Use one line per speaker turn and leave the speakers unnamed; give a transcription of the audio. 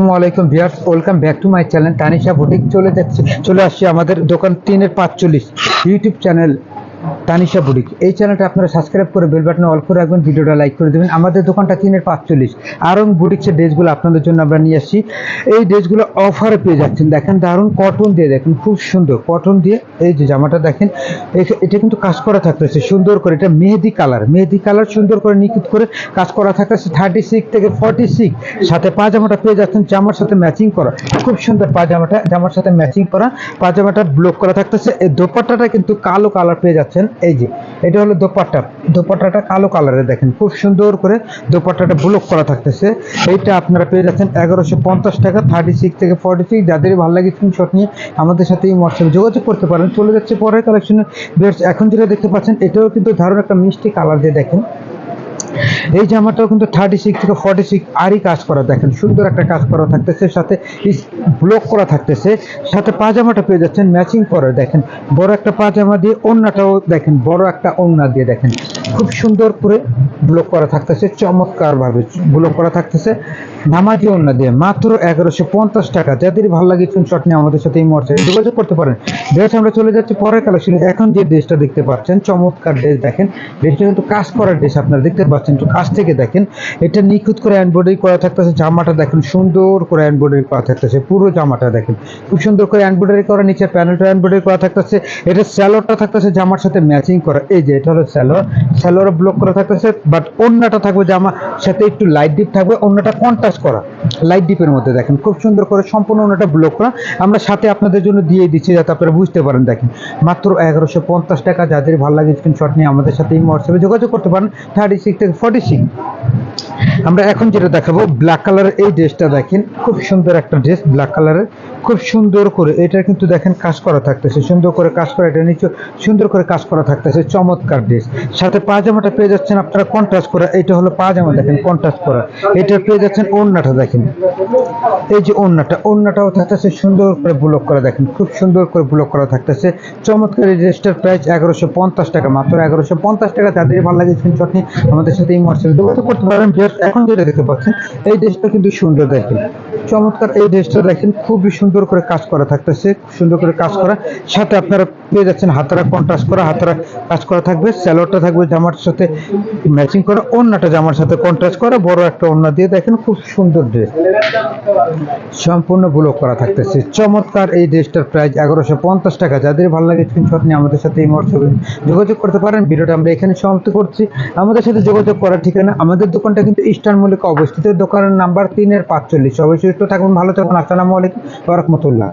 আসসালামু আলাইকুম viewers, welcome back to my channel Tanisha boutique. চলে যাচ্ছে, চলে আসছি আমাদের দোকান তিনের পাঁচচল্লিশ ইউটিউব চ্যানেল। তানিশা বুটিক। এই চ্যানেলটা আপনারা সাবস্ক্রাইব করে বেল বাটনে অল করে রাখবেন ভিডিওটা লাইক করে দেবেন। আমাদের দোকানটা তিনের পাঁচচল্লিশ। আরং বুটিক্সের ড্রেসগুলো আপনাদের জন্য আমরা নিয়ে আসছি। এই ড্রেসগুলো অফারে পেয়ে যাচ্ছেন। দেখেন দারুণ কটন দিয়ে, দেখেন খুব সুন্দর কটন দিয়ে। এই যে জামাটা দেখেন এটা কিন্তু কাজ করা থাকতেছে সুন্দর করে। এটা মেহেদি কালার। মেহেদি কালার সুন্দর করে নিখুঁত করে কাজ করা থাকতেছে থার্টি সিক্স থেকে ফর্টি সিক্স সাথে পাজামাটা পেয়ে যাচ্ছেন জামার সাথে ম্যাচিং করা। খুব সুন্দর পাজামাটা, জামার সাথে ম্যাচিং করা। পাজামাটা ব্লক করা থাকতেছে। এই দোপাট্টাটা কিন্তু কালো কালার পেয়ে যাচ্ছেন। এই যে, এটা হলো দোপাট্টা। দোপাট্টাটা কালো কালারে দেখেন, খুব সুন্দর করে দোপাট্টাটা ব্লক করা থাকতেছে। এইটা আপনারা পেয়ে যাচ্ছেন এগারোশো পঞ্চাশ টাকা থার্টি সিক্স থেকে ফর্টি সিক্স যাদের ভালো লাগে স্ক্রিনশট নিয়ে আমাদের সাথে এই হোয়াটসঅ্যাপে যোগাযোগ করতে পারেন। চলে যাচ্ছে পরের কালেকশনে এখন যেটা দেখতে পাচ্ছেন, এটাও কিন্তু ধারণ একটা মিষ্টি কালার দিয়ে দেখেন। এই জামাটাও কিন্তু থার্টি সিক্স থেকে ফর্টি সিক্স আরই কাজ করা, দেখেন, সুন্দর একটা কাজ করা থাকতেছে, সাথে ব্লক করা থাকতেছে, সাথে পাজামাটা পেয়ে যাচ্ছেন ম্যাচিং করে, দেখেন, বড় একটা পাজামা দিয়ে ওড়নাটাও দেখেন, বড় একটা ওড়না দিয়ে, দেখেন, খুব সুন্দর করে ব্লক করা থাকতেছে, চমৎকারভাবে ব্লক করা থাকতেছে। নামাজি ওড়না দিয়ে মাত্র এগারোশো পঞ্চাশ টাকা। যাদের ভালো লাগে শট নিয়ে আমাদের সাথে এই মুহূর্তে যোগাযোগ করতে পারেন। ড্রেস আমরা চলে যাচ্ছি পরের কালেকশনে এখন যে ড্রেসটা দেখতে পাচ্ছেন, চমৎকার ড্রেস দেখেন। ড্রেসটা কিন্তু কাজ করার ড্রেস আপনারা দেখতে পাচ্ছেন, একটু কাছ থেকে দেখেন। এটা নিখুঁত করে এমব্রয়ডারি করা থাকতেছে, জামাটা দেখেন সুন্দর করে এমব্রয়ডারি করা থাকতেছে, পুরো জামাটা দেখেন। খুব সুন্দর করে এমব্রয়ডারি করা, নিচে প্যানেলটা এমব্রয়ডারি করা থাকতেছে। এটা স্যালোয়ারটা থাকতেছে জামার সাথে ম্যাচিং করা। এই যে এটা হলো স্যালোয়ার স্যালোয়ার ব্লক করা থাকতেছে বাট অন্যটা থাকবে জামা সাথে একটু লাইট ডিপ থাকবে, অন্যটা কন্ট্রাস্ট করা লাইট ডিপের মধ্যে দেখেন। খুব সুন্দর করে সম্পূর্ণ ওনাটা ব্লক করা। আমরা সাথে আপনাদের জন্য দিয়ে দিচ্ছি যাতে আপনারা বুঝতে পারেন, দেখেন। মাত্র এগারোশো পঞ্চাশ টাকা, যাদের ভালো লাগে স্ক্রিনশট নিয়ে আমাদের সাথে এই হোয়াটসঅ্যাপে যোগাযোগ করতে পারেন থার্টি সিক্স থেকে ফর্টি সিক্স আমরা এখন যেটা দেখাবো ব্ল্যাক কালারের এই ড্রেসটা দেখেন, খুব সুন্দর একটা ড্রেস ব্ল্যাক কালারের খুব সুন্দর করে এটা কিন্তু দেখেন কাজ করা থাকতেছে, সুন্দর করে কাজ করা, এটা নিচে, সুন্দর করে কাজ করা থাকতেছে, চমৎকার ড্রেস সাথে পাজামাটা পেয়ে যাচ্ছেন আপনারা কন্ট্রাস্ট করা, এটা হলো পাজামা দেখেন কন্ট্রাস্ট করা। এটা পেয়ে যাচ্ছেন ওড়নাটা দেখেন। এই যে ওড়নাটা, ওড়নাটাও থাকতেছে, সুন্দর করে ব্লক করা দেখেন, খুব সুন্দর করে ব্লক করা থাকতেছে। চমৎকার এই ড্রেসটার প্রাইস এগারোশো পঞ্চাশ টাকা, মাত্র এগারোশো পঞ্চাশ টাকা যাদের ভালো লাগে স্ক্রিনশট আমাদের সাথে এই যোগাযোগ করতে পারেন। Viewers, এখন যেটা দেখতে পাচ্ছেন এই ড্রেসটা কিন্তু সুন্দর দেখেন। চমৎকার এই ড্রেসটা দেখেন খুবই সুন্দর করে কাজ করা থাকতেছে সুন্দর করে কাজ করা। সাথে আপনারা পেয়ে যাচ্ছেন। হাতারা কন্ট্রাস্ট করা, হাতারা কাজ করা থাকবে স্যালোয়ারটা থাকবে জামার সাথে ম্যাচিং করা অন্যটা জামার সাথে কন্ট্রাস্ট করা, বড় একটা অন্য দিয়ে দেখেন খুব সুন্দর ড্রেস সম্পূর্ণ ব্লক করা থাকতেছে। চমৎকার এই ড্রেসটার প্রাইস এগারোশো পঞ্চাশ টাকা। যাদের ভালো লাগে স্ক্রিনশট নিয়ে আমাদের সাথে এই হোয়াটসঅ্যাপে যোগাযোগ করতে পারেন। ভিডিওটা আমরা এখানে সমাপ্ত করছি। আমাদের সাথে যোগাযোগ করার ঠিকানা, আমাদের দোকানটা কিন্তু ইস্টার্ন মল্লিকা অবস্থিত। দোকানের নাম্বার তিনের পাঁচচল্লিশ। সবাই সুস্থ থাকুন, ভালো থাকুন। আসসালামু আলাইকুম। রহমতুল্লাহ